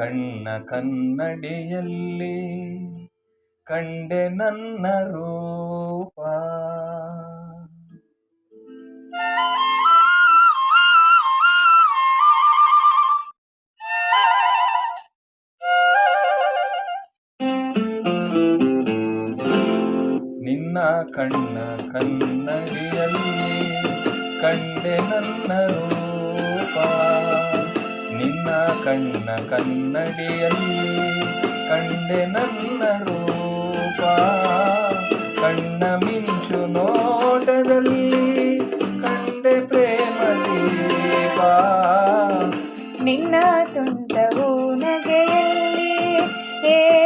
ಕಣ್ಣ ಕನ್ನಡಿಯಲ್ಲಿ ಕಂಡೆ ನನ್ನ ರೂಪ. ನಿನ್ನ ಕಣ್ಣ ಕನ್ನಡಿಯಲ್ಲಿ ಕಂಡೆ ನನ್ನ ರೂಪ. ಕಣ್ಣ ಕನ್ನಡಿಯಲ್ಲಿ ಕಂಡೆ ನನ್ನ ರೂಪ. ಕಣ್ಣ ಮಿಂಚು ನೋಟದಲ್ಲಿ, ಕಂಡೆ ಪ್ರೇಮ ದೀಪ. ನಿನ್ನ ತುಂಟವು ನಗೆಯಲ್ಲಿ ಏನೋ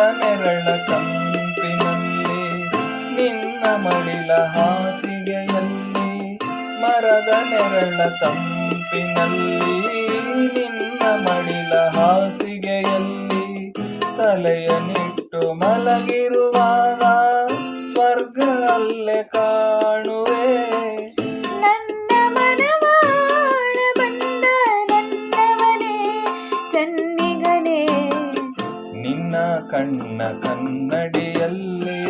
ನೆರಳ ಕಂಪಿನಲ್ಲಿ, ನಿನ್ನ ಮಡಿಲ ಹಾಸಿಗೆಯಲ್ಲಿ, ಮರದ ನೆರಳ ತಂಪಿನಲ್ಲಿ, ನಿನ್ನ ಮಡಿಲ ಹಾಸಿಗೆಯಲ್ಲಿ, ತಲೆಯನ್ನಿಟ್ಟು ಮಲಗಿರುವಾಗ ಸ್ವರ್ಗ ಅಲ್ಲೇ ಕಾಣುವೆ ಕಣ್ಣ ಕನ್ನಡಿಯಲ್ಲಿ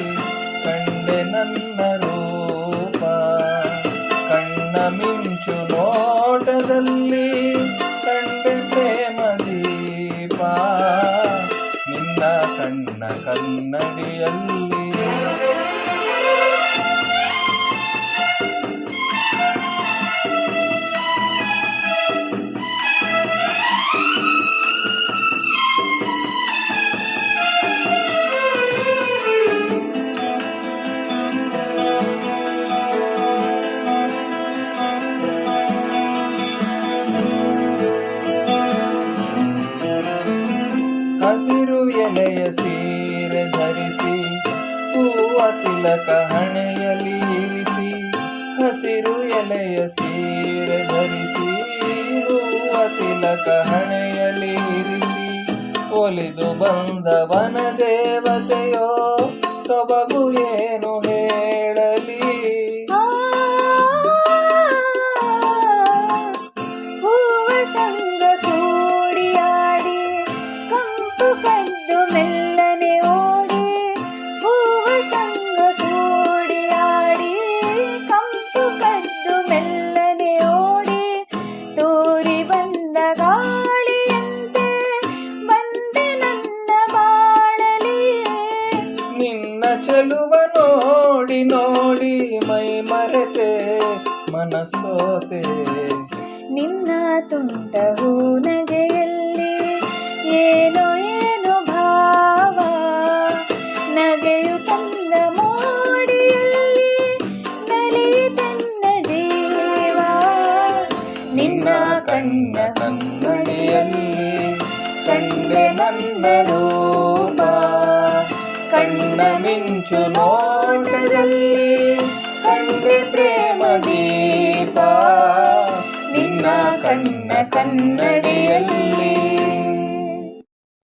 ಕಂಡೆ ನನ್ನ ರೂಪ. ಕಣ್ಣ ಮಿಂಚು ನೋಟದಲ್ಲಿ ಕಂಡೆ ಪ್ರೇಮ ದೀಪ. ನಿನ್ನ ಕಣ್ಣ ಕನ್ನಡಿಯಲ್ಲಿ ಸೀರೆ ಧರಿಸಿ, ಹೂವ ತಿಲಕ ಹಣೆಯಲ್ಲಿ ಇರಿಸಿ, ಹಸಿರು ಎಲೆಯ ಸೀರೆ ಧರಿಸಿ, ಹೂವ ತಿಲಕ ಹಣೆಯಲ್ಲಿ ಇರಿಸಿ, ಒಲಿದು ಬಂದವನ ದೇವತೆಯೋ ಸೊಬಗು ಏನು ಮನಸೋತೆ ನಿನ್ನ ತುಂಟ ನಗೆಯಲ್ಲಿ ಏನೋ ಏನೋ ಭಾವ. ನಗೆಯು ತಂದ ಮೋಡಿಯಲ್ಲಿ ನಲಿತನ್ನ ಜೀವ. ನಿನ್ನ ಕಣ್ಣ ಕನ್ನಡಿಯಲ್ಲಿ ಕಂಡೆ ನನ್ನ ರೂಪ. ಕಣ್ಣ ಮಿಂಚು ನೋಟದಲ್ಲಿ ಕನ್ನಡಿಯಲ್ಲಿ